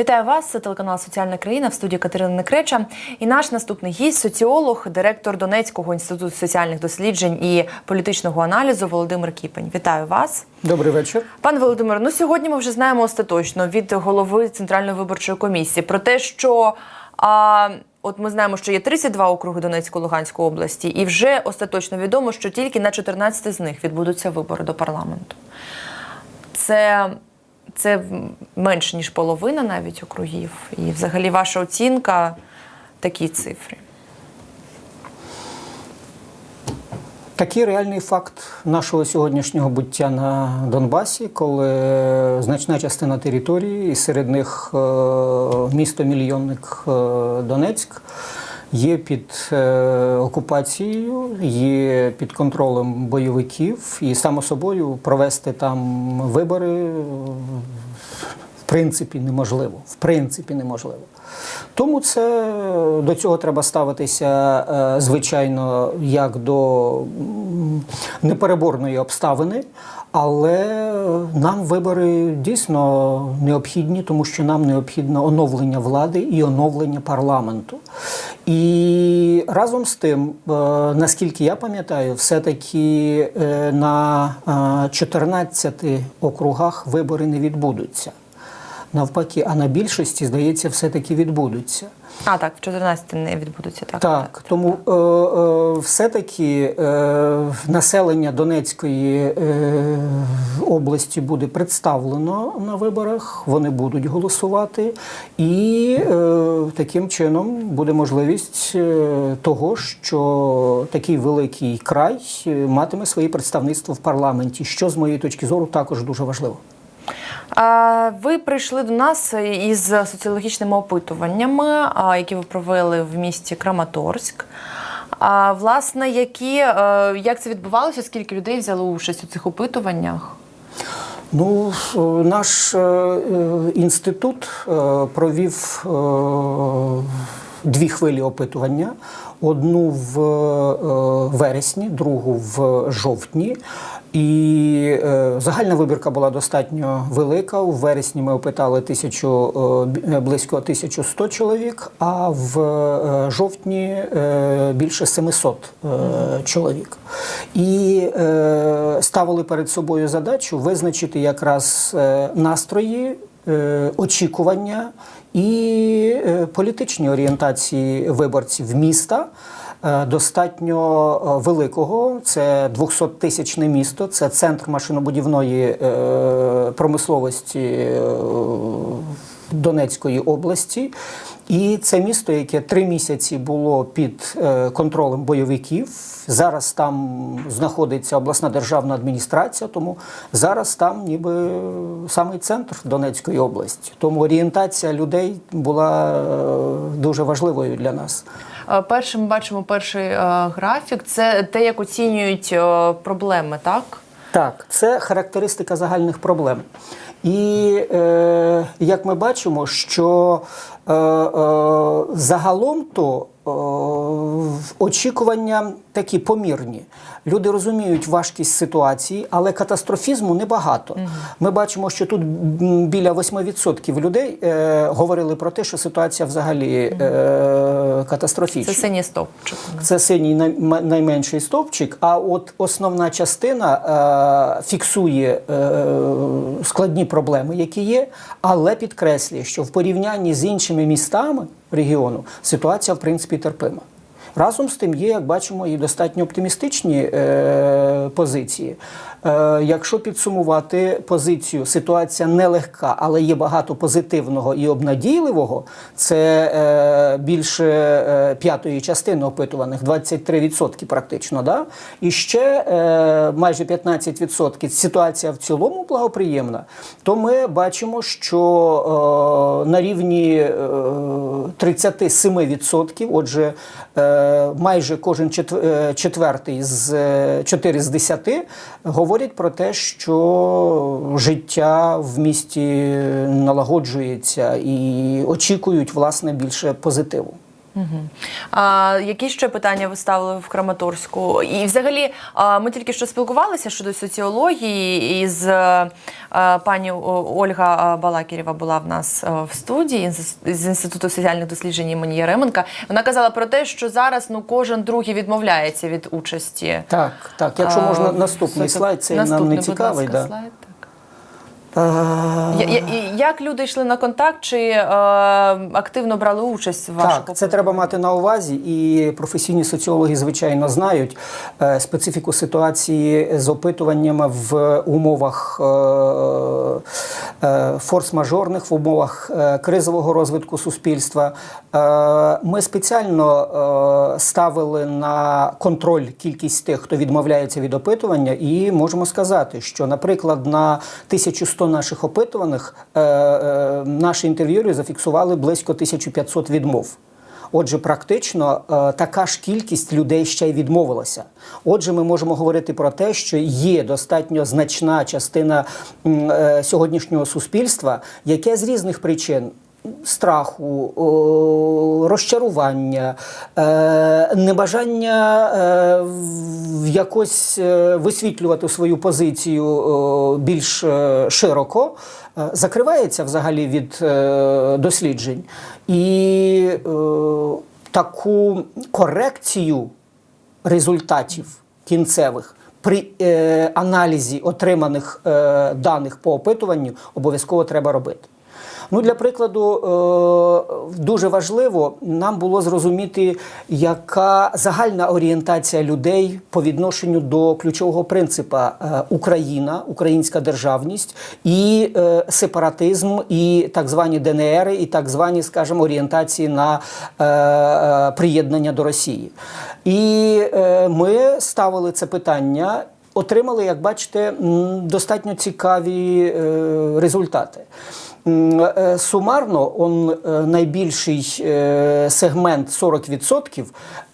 Вітаю вас. Це телеканал Соціальна країна в студії Катерина Некреча. І наш наступний гість соціолог, директор Донецького інституту соціальних досліджень і політичного аналізу Володимир Кіпень. Вітаю вас. Добрий вечір. Пане Володимир, ну сьогодні ми вже знаємо остаточно від голови Центральної виборчої комісії про те, що а, от ми знаємо, що є 32 округи Донецької Луганської області, і вже остаточно відомо, що тільки на 14 з них відбудуться вибори до парламенту. Це, це менше ніж половина навіть округів. І взагалі ваша оцінка такі цифри. Такий реальний факт нашого сьогоднішнього буття на Донбасі, коли значна частина території, і серед них е, місто мільйонник е, Донецьк, є під е, окупацією, є під контролем бойовиків, і само собою провести там вибори е, в принципі неможливо. В принципі, неможливо. Тому це до цього треба ставитися, е, звичайно, як до непереборної обставини. Але нам вибори дійсно необхідні, тому що нам необхідно оновлення влади і оновлення парламенту. І разом з тим, е, наскільки я пам'ятаю, все-таки е, на е, 14 округах вибори не відбудуться. Навпаки, а на більшості, здається, все-таки відбудуться. А так, в 14 не відбудуться так. Так, тому е, е, все-таки е, населення Донецької е, області буде представлено на виборах, вони будуть голосувати, і е, таким чином буде можливість е, того, що такий великий край е, матиме своє представництво в парламенті, що з моєї точки зору також дуже важливо. Ви прийшли до нас із соціологічними опитуваннями, які ви провели в місті Краматорськ. А, власне, які, е, як це відбувалося? Скільки людей взяли участь у цих опитуваннях? Ну, е, наш е, інститут провів дві хвилі опитування: одну в вересні, другу в жовтні. І е, загальна вибірка була достатньо велика. У вересні ми опитали тисячу е, близько 1100 чоловік, а в е, жовтні е, більше 700 е, чоловік. І ставили перед собою задачу визначити якраз настрої, очікування і політичні орієнтації виборців міста. Е, Достатньо е, великого, це 200-тисячне місто, це центр машинобудівної е, промисловості Донецької області. І це місто, яке три місяці було під е, контролем бойовиків. Зараз там знаходиться обласна державна адміністрація, тому зараз там ніби самий центр Донецької області. Тому орієнтація людей була е, дуже важливою для нас. Е, Перше, ми бачимо перший графік. Це те, як оцінюють проблеми, так? Так, це характеристика загальних проблем. І е, як ми бачимо, що е, е, загалом то очікування такі помірні. Люди розуміють важкість ситуації, але катастрофізму небагато. Ми бачимо, що тут біля 8% людей е, говорили про те, що ситуація взагалі е, катастрофічна. Це синій стовпчик. Це синій най- найменший стовпчик, а от основна частина е, фіксує е, складні проблеми, які є, але підкреслює, що в порівнянні з іншими містами регіону ситуація в принципі терпима. Разом з тим є, як бачимо, і достатньо оптимістичні е, позиції. Е, якщо підсумувати позицію, ситуація нелегка, але є багато позитивного і обнадійливого. Це е, більше е, п'ятої частини опитуваних, 23% практично. Да? І ще е, майже 15% ситуація в цілому благоприємна. То ми бачимо, що е, на рівні е, 37%, отже, е, майже кожен е, четвертий з е, 4 з 10 говорять про те, що життя в місті налагоджується і очікують власне більше позитиву. А, які ще питання ви ставили в Краматорську? І взагалі а, ми тільки що спілкувалися щодо соціології із е, пані Ольга Балакірєва була в нас е, в студії з інституту соціальних досліджень імені Яременка. Вона казала про те, що зараз ну кожен другий відмовляється від участі. Так, так. Якщо А, можна наступний соці- слайд, цей Наступний, нам не будь ласка, Да. слайд, Я- я- Як люди йшли на контакт, чи е, активно брали участь в вашому Так, це треба мати на увазі, і професійні соціологи, звичайно, знають е, специфіку ситуації з опитуваннями в умовах е, е, форс-мажорних, в умовах е, кризового розвитку суспільства. Е, Ми спеціально е, ставили на контроль кількість тих, хто відмовляється від опитування, і можемо сказати, що, наприклад, на 1100 наших опитуваних е, е, наші інтерв'юри зафіксували близько 1500 відмов. Отже, практично е, така ж кількість людей ще й відмовилася. Отже, ми можемо говорити про те, що є достатньо значна частина сьогоднішнього суспільства, яке з різних причин. Страху, розчарування, е, небажання е, якось е, висвітлювати свою позицію більш е, широко, е, закривається взагалі від е, досліджень. І е, таку корекцію результатів кінцевих при е, аналізі отриманих е, даних по опитуванню обов'язково треба робити. Ну, для прикладу, е, дуже важливо нам було зрозуміти, яка загальна орієнтація людей по відношенню до ключового принципа е, Україна, українська державність і е, сепаратизм, і так звані ДНР, і так звані, скажімо, орієнтації на приєднання до Росії. І ми ставили це питання. Отримали, як бачите, достатньо цікаві е, результати. Е, Сумарно, он е, найбільший сегмент 40%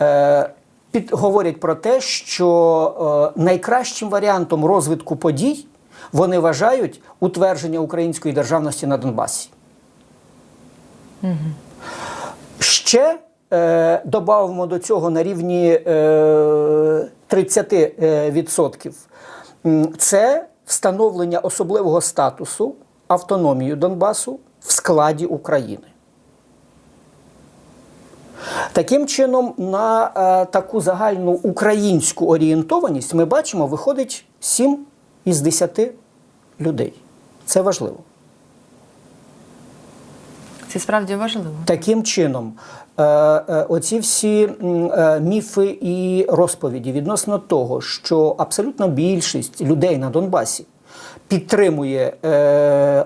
е, під, говорять про те, що найкращим варіантом розвитку подій вони вважають утвердження української державності на Донбасі. Ще е, додамо до цього на рівні е, 30%. Це встановлення особливого статусу, автономію Донбасу в складі України. Таким чином, на е, таку загальну українську орієнтованість ми бачимо, виходить 7 із 10 людей. Це важливо. Це справді важливо. Таким чином, е, е, оці всі е, міфи і розповіді відносно того, що абсолютно більшість людей на Донбасі підтримує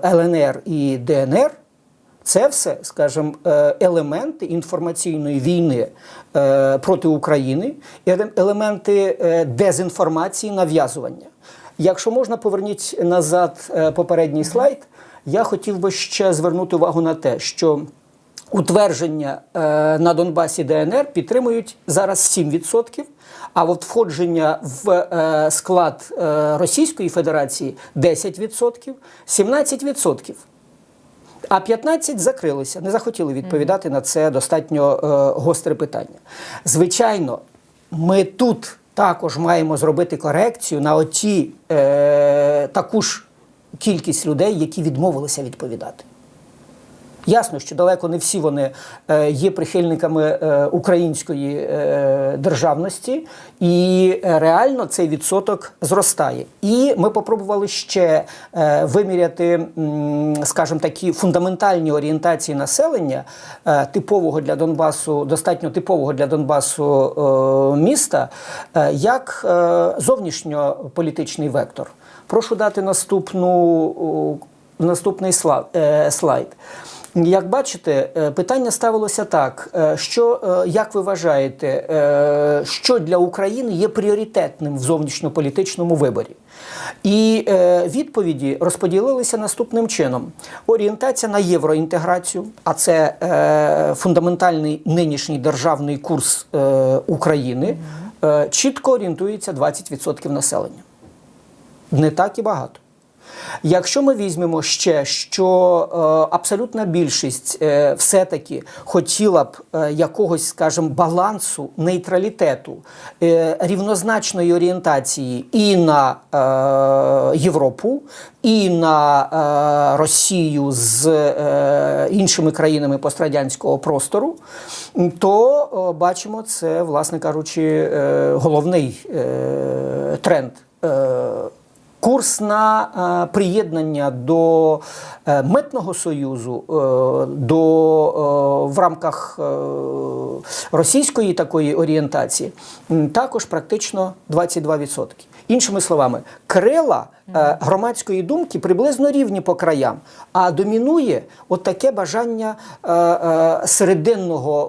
ЛНР і ДНР. Це все, скажімо, елементи інформаційної війни проти України, еле- елементи дезінформації, нав'язування. Якщо можна, поверніть назад попередній слайд. Я хотів би ще звернути увагу на те, що утвердження е, на Донбасі ДНР підтримують зараз 7%, а от входження в е, склад е, Російської Федерації 10%, 17%. А 15 закрилися, не захотіли відповідати на це достатньо е, гостре питання. Звичайно, ми тут також маємо зробити корекцію на оті е, таку ж кількість людей, які відмовилися відповідати. Ясно, що далеко не всі вони е, є прихильниками е, української е, державності, і реально цей відсоток зростає. І ми попробували ще виміряти, скажімо, такі фундаментальні орієнтації населення типового для Донбасу, достатньо типового для Донбасу міста, як зовнішньополітичний вектор. Прошу дати наступну, наступний е, слайд. Як бачите, е, питання ставилося так: е, що, як ви вважаєте, що для України є пріоритетним в зовнішньополітичному виборі? І відповіді розподілилися наступним чином: орієнтація на євроінтеграцію, а це фундаментальний нинішній державний курс України, чітко орієнтується 20% населення. Не так і багато. Якщо ми візьмемо ще, що е, абсолютна більшість е, все-таки хотіла б е, якогось, скажімо, балансу, нейтралітету, е, рівнозначної орієнтації і на е, Європу, і на е, Росію з е, іншими країнами пострадянського простору, то е, бачимо це, власне кажучи, е, головний е, тренд. Е, Курс на е, приєднання до е, митного союзу е, до в рамках російської такої орієнтації також практично 22%. Іншими словами, крила е, громадської думки приблизно рівні по краям, а домінує от таке бажання е, е, серединного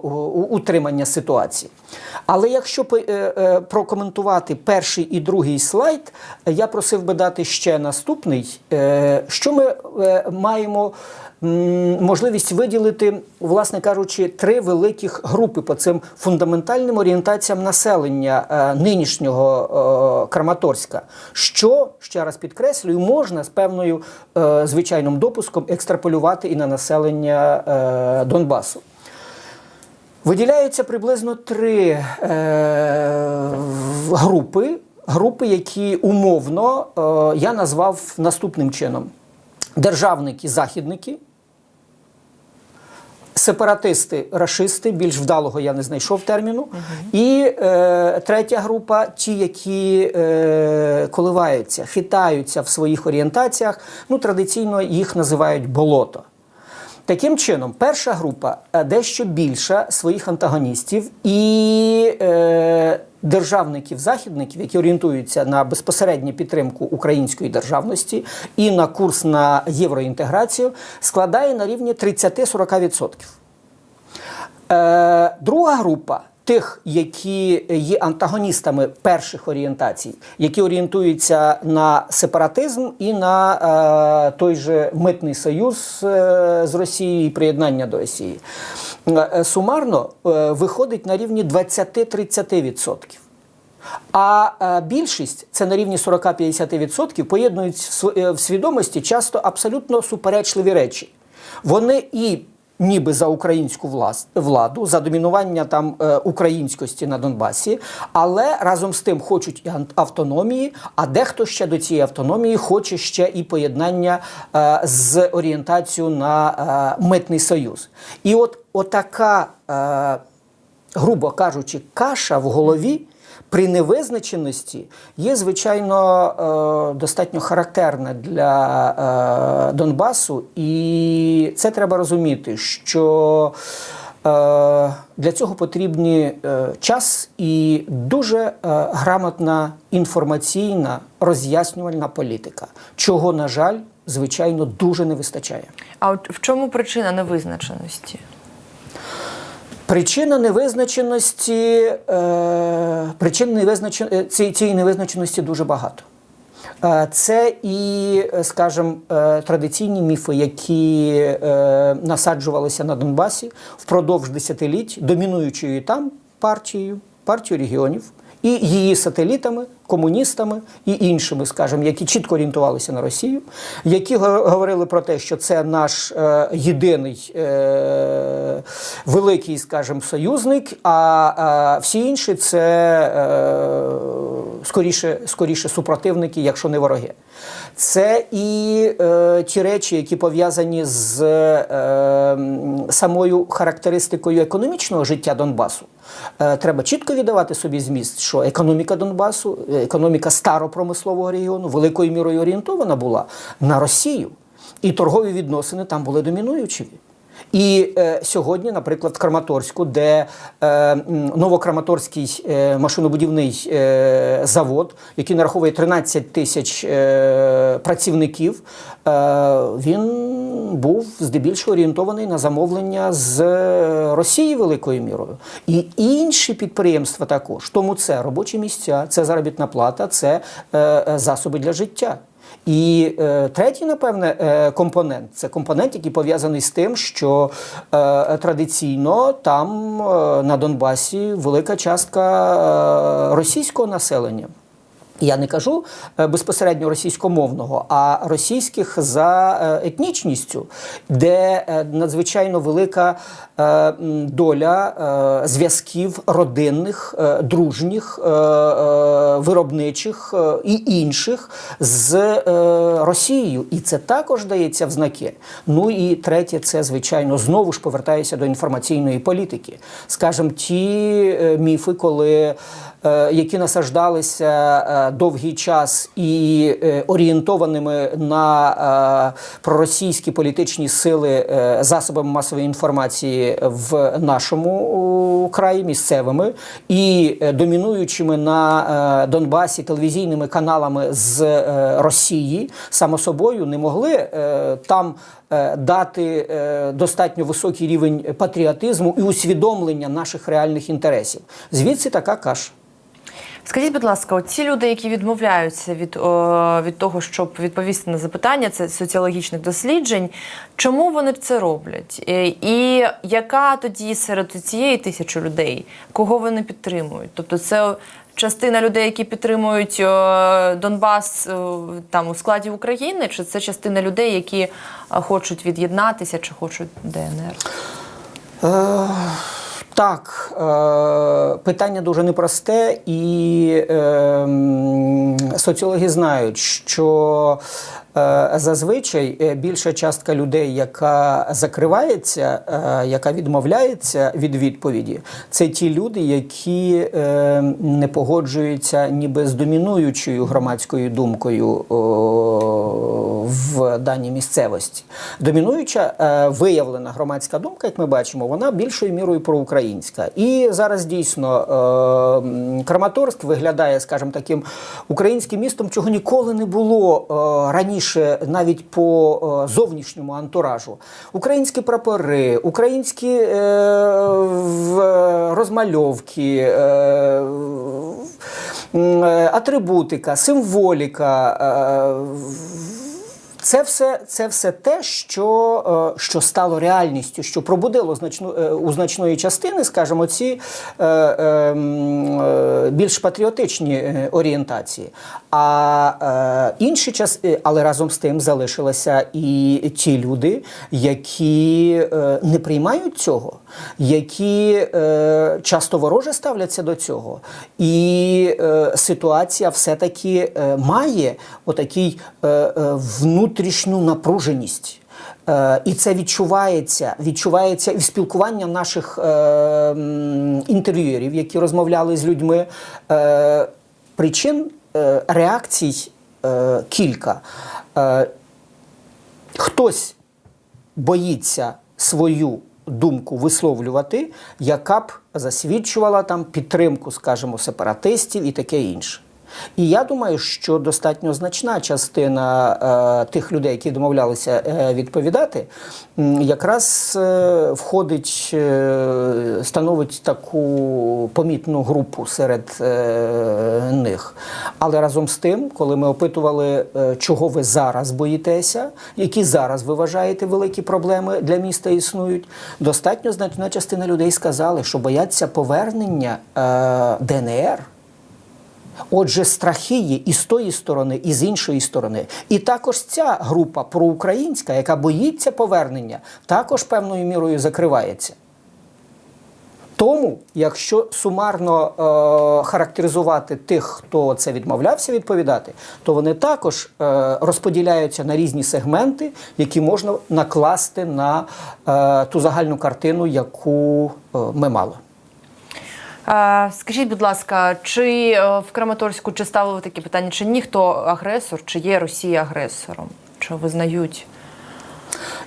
утримання ситуації. Але якщо е, е, прокоментувати перший і другий слайд, я просив би дати ще наступний. Е, Що ми е, маємо можливість виділити, власне кажучи, три великих групи по цим фундаментальним орієнтаціям населення е, нинішнього е, Краматорська, що ще раз підкреслюю, можна з певною е, звичайним допуском екстраполювати і на населення Донбасу. Виділяються приблизно три е, групи, групи, які умовно е, я назвав наступним чином: державники-західники, сепаратисти, рашисти, більш вдалого я не знайшов терміну. І е, третя група ті, які е, коливаються, хитаються в своїх орієнтаціях. Ну, традиційно їх називають болото. Таким чином, перша група е, дещо більша своїх антагоністів і е, державників західників, які орієнтуються на безпосередню підтримку української державності і на курс на євроінтеграцію, складає на рівні 30-40%. Е, друга група тих, які є антагоністами перших орієнтацій, які орієнтуються на сепаратизм і на е, той же митний союз е, з Росією і приєднання до Росії, е, сумарно е, виходить на рівні 20-30%. А е, більшість це на рівні 40-50% поєднують е, в свідомості часто абсолютно суперечливі речі. Вони і ніби за українську влас- владу, за домінування там е, українськості на Донбасі, але разом з тим хочуть і автономії, а дехто ще до цієї автономії хоче ще і поєднання е, з орієнтацією на е, митний союз. І от отака, грубо кажучи, каша в голові при невизначеності є, звичайно, е, достатньо характерна для е, Донбасу, і це треба розуміти, що е, для цього потрібні час і дуже грамотна інформаційна роз'яснювальна політика, чого, на жаль, звичайно, дуже не вистачає. А от в чому причина невизначеності? Причина невизначеності, е, причин невизначен... е, ці- цієї невизначеності дуже багато. Е, Це і, скажімо, е, традиційні міфи, які е, насаджувалися на Донбасі впродовж десятиліть домінуючою там партією, партією регіонів і її сателітами, комуністами і іншими, скажімо, які чітко орієнтувалися на Росію, які го- говорили про те, що це наш е, єдиний е, великий, скажімо, союзник, а е, всі інші це е, скоріше, скоріше супротивники, якщо не вороги. Це і е, ті речі, які пов'язані з е, самою характеристикою економічного життя Донбасу. Е, треба чітко віддавати собі зміст, що економіка Донбасу, е, економіка старопромислового регіону великою мірою орієнтована була на Росію, і торгові відносини там були домінуючі. І е, сьогодні, наприклад, в Краматорську, де е, новокраматорський е, машинобудівний е, завод, який нараховує 13 тисяч е, працівників, е, він був здебільшого орієнтований на замовлення з Росії великою мірою. І інші підприємства також. Тому це робочі місця, це заробітна плата, це е, е, засоби для життя. І е, третій, напевне, е, компонент це компонент, який пов'язаний з тим, що е, традиційно там е, на Донбасі велика частка е, російського населення. Я не кажу е, безпосередньо російськомовного, а російських за е, етнічністю, де е, надзвичайно велика доля зв'язків родинних, дружніх, виробничих і інших з Росією. І це також дається в знаки. Ну і третє, це звичайно знову ж повертаюся до інформаційної політики. Скажем, ті міфи, коли які насаждалися е, довгий час і е, орієнтованими на е, проросійські політичні сили е, засобами масової інформації в нашому краї місцевими і е, домінуючими на е, Донбасі телевізійними каналами з е, Росії, само собою не могли е, там е, дати е, достатньо високий рівень патріотизму і усвідомлення наших реальних інтересів. Звідси така каша. Скажіть, будь ласка, от ці люди, які відмовляються від, о, від того, щоб відповісти на запитання, це соціологічних досліджень, чому вони це роблять? Е, І яка тоді серед цієї тисячі людей, кого вони підтримують? Тобто, це частина людей, які підтримують е, Донбас е, там у складі України, чи це частина людей, які е, хочуть від'єднатися, чи хочуть ДНР? Так, е, питання дуже непросте, і е, соціологи знають, що зазвичай е, більша частка людей, яка закривається, е, яка відмовляється від відповіді, це ті люди, які е, не погоджуються ніби з домінуючою громадською думкою в даній місцевості. Домінуюча е, виявлена громадська думка, як ми бачимо, вона більшою мірою проукраїнська. І зараз дійсно е, Краматорськ виглядає, скажімо, таким українським містом, чого ніколи не було е, раніше, навіть по е, зовнішньому антуражу. Українські прапори, українські е, розмальовки. Е, е, атрибутика, символіка. е, Це все, це все те, що, е, що стало реальністю, що пробудило значну, е, у значної частини, скажімо, ці е, е, е, більш патріотичні е, орієнтації. А е, інші час, але разом з тим залишилися і ті люди, які не приймають цього, які е, часто вороже ставляться до цього. І е, ситуація все-таки е, має отакий е, е, внутрішню напруженість. Е, І це відчувається, відчувається і в спілкуванні наших е, інтерв'юерів, які розмовляли з людьми. Е, причин е, реакцій е, кілька. Е, хтось боїться свою думку висловлювати, яка б засвідчувала там підтримку, скажімо, сепаратистів і таке інше. І я думаю, що достатньо значна частина е, тих людей, які домовлялися е, відповідати, якраз е, входить, е, становить таку помітну групу серед е, них. Але разом з тим, коли ми опитували, е, чого ви зараз боїтеся, які зараз ви вважаєте великі проблеми для міста існують, достатньо значна частина людей сказали, що бояться повернення е, ДНР. Отже, страхи є і з тої сторони, і з іншої сторони. І також ця група проукраїнська, яка боїться повернення, також певною мірою закривається. Тому, якщо сумарно е, характеризувати тих, хто це відмовлявся відповідати, то вони також е, розподіляються на різні сегменти, які можна накласти на е, ту загальну картину, яку е, ми мали. Е, Скажіть, будь ласка, чи е, в Краматорську чи ставили такі питання, чи ніхто агресор, чи є Росія агресором? Чи визнають?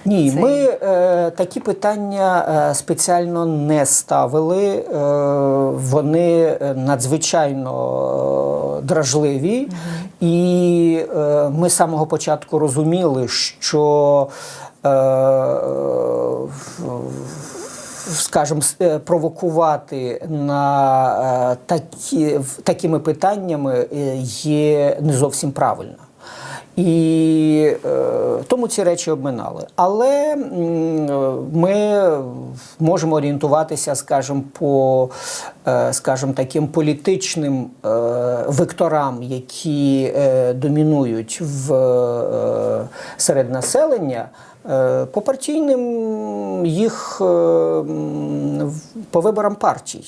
Ні, Цей- ми е, такі питання е, спеціально не ставили. Е, вони е, надзвичайно е, дражливі, і е, ми з самого початку розуміли, що. Е, скажімо, с- е, провокувати на е, такі, такими питаннями е, є не зовсім правильно. І е, тому ці речі обминали. Але е, ми можемо орієнтуватися, скажімо, по е, скажімо, таким політичним е, векторам, які е, домінують в, е, серед населення. По партійним їх по виборам партій.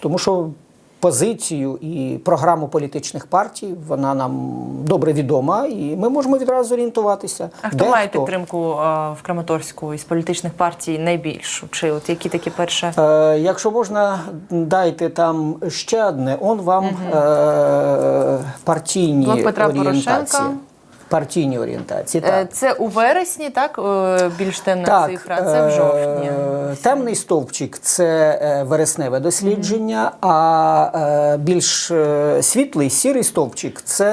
Тому що позицію і програму політичних партій вона нам добре відома, і ми можемо відразу орієнтуватися. А хто має хто. підтримку е, в Краматорську із політичних партій найбільшу? Чи от які такі перше? Е, якщо можна, дайте там ще одне. Он вам е, партійні Блок Петра орієнтації. Порошенка. Партійні орієнтації. Е, Так. Це у вересні, так? Е, Більш темна цифра, це в е, жовтні. Темний стовпчик це вересневе дослідження, а е, більш е, світлий сірий стовпчик це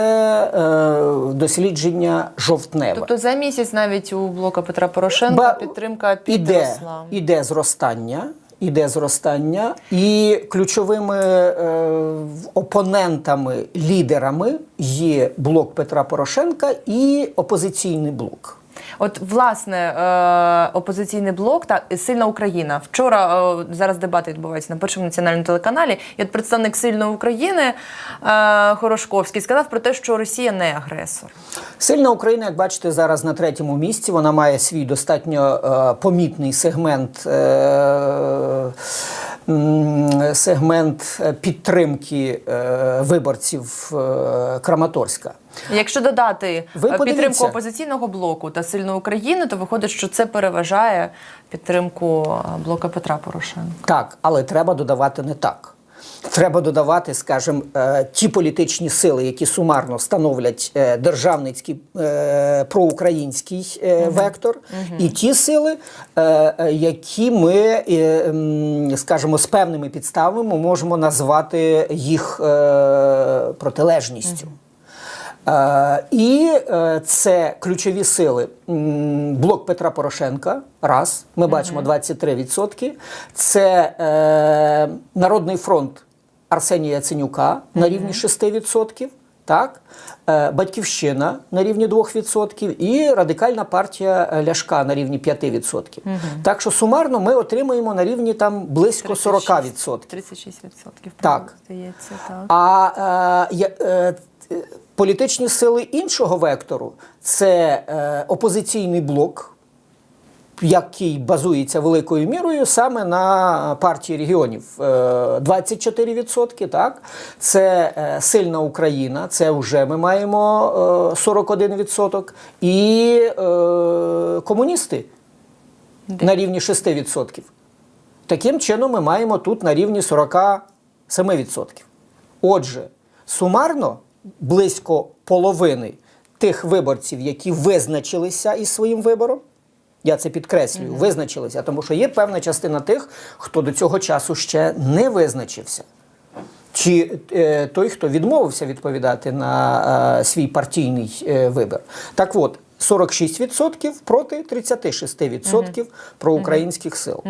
дослідження жовтневе. Тобто за місяць навіть у блока Петра Порошенка Ба- підтримка іде, іде зростання. Іде зростання, і ключовими е, опонентами, лідерами є блок Петра Порошенка і опозиційний блок. От власне е, опозиційний блок та сильна Україна. Вчора е, зараз дебати відбуваються на першому національному телеканалі. І от представник сильної України е, Хорошковський сказав про те, що Росія не агресор. Сильна Україна, як бачите, зараз на третьому місці. Вона має свій достатньо помітний сегмент. Сегмент е, підтримки е, виборців е, Краматорська. Якщо додати Ви підтримку опозиційного блоку та сильної України, то виходить, що це переважає підтримку блока Петра Порошенка. Так, але треба додавати не так. Треба додавати, скажімо, е, ті політичні сили, які сумарно становлять е, державницький е, проукраїнський вектор, і ті сили, які ми, скажімо, з певними підставами можемо назвати їх протилежністю. Е, і це ключові сили. Блок Петра Порошенка. Раз, ми бачимо 23%. Це е, Народний фронт Арсенія Яценюка на рівні 6%. Так? Е, Батьківщина на рівні 2% і радикальна партія Ляшка на рівні 5%. Так що сумарно ми отримаємо на рівні там близько 40%. 36%, Так. здається, так. А е, е, політичні сили іншого вектору це е, опозиційний блок, який базується великою мірою саме на партії регіонів. Е, 24%, так? Це е, сильна Україна, це вже ми маємо е, 41%. І е, комуністи на рівні 6%. Таким чином, ми маємо тут на рівні 47%. Отже, сумарно близько половини тих виборців, які визначилися із своїм вибором. Я це підкреслюю, визначилися, тому що є певна частина тих, хто до цього часу ще не визначився. Чи е, той, хто відмовився відповідати на е, свій партійний е, вибір. Так от, 46% проти 36% проукраїнських сил.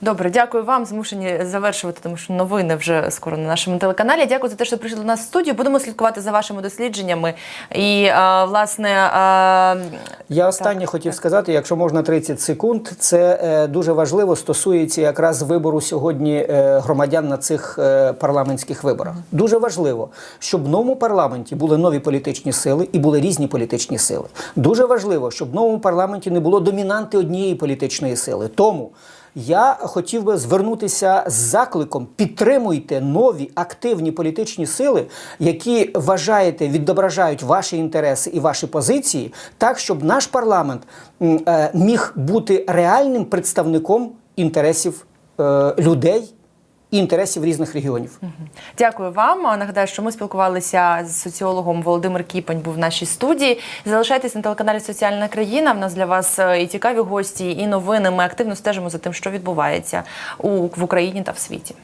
Добре, дякую вам. Змушені завершувати, тому що новини вже скоро на нашому телеканалі. Дякую за те, що прийшли до нас в студію. Будемо слідкувати за вашими дослідженнями. І е, власне е, Я останнє хотів сказати, якщо можна 30 секунд, це е, дуже важливо стосується якраз вибору сьогодні е, громадян на цих е, парламентських виборах. Дуже важливо, щоб в новому парламенті були нові політичні сили і були різні політичні сили. Дуже важливо, щоб в новому парламенті не було домінанти однієї політичної сили. Тому я хотів би звернутися з закликом: підтримуйте нові активні політичні сили, які вважаєте відображають ваші інтереси і ваші позиції, так щоб наш парламент е, міг бути реальним представником інтересів е, людей і інтересів різних регіонів. дякую вам. Нагадаю, що ми спілкувалися з соціологом Володимир Кіпань. Був в нашій студії. Залишайтесь на телеканалі Соціальна країна. В нас для вас е, і цікаві гості, і новини. Ми активно стежимо за тим, що відбувається в Україні та в світі.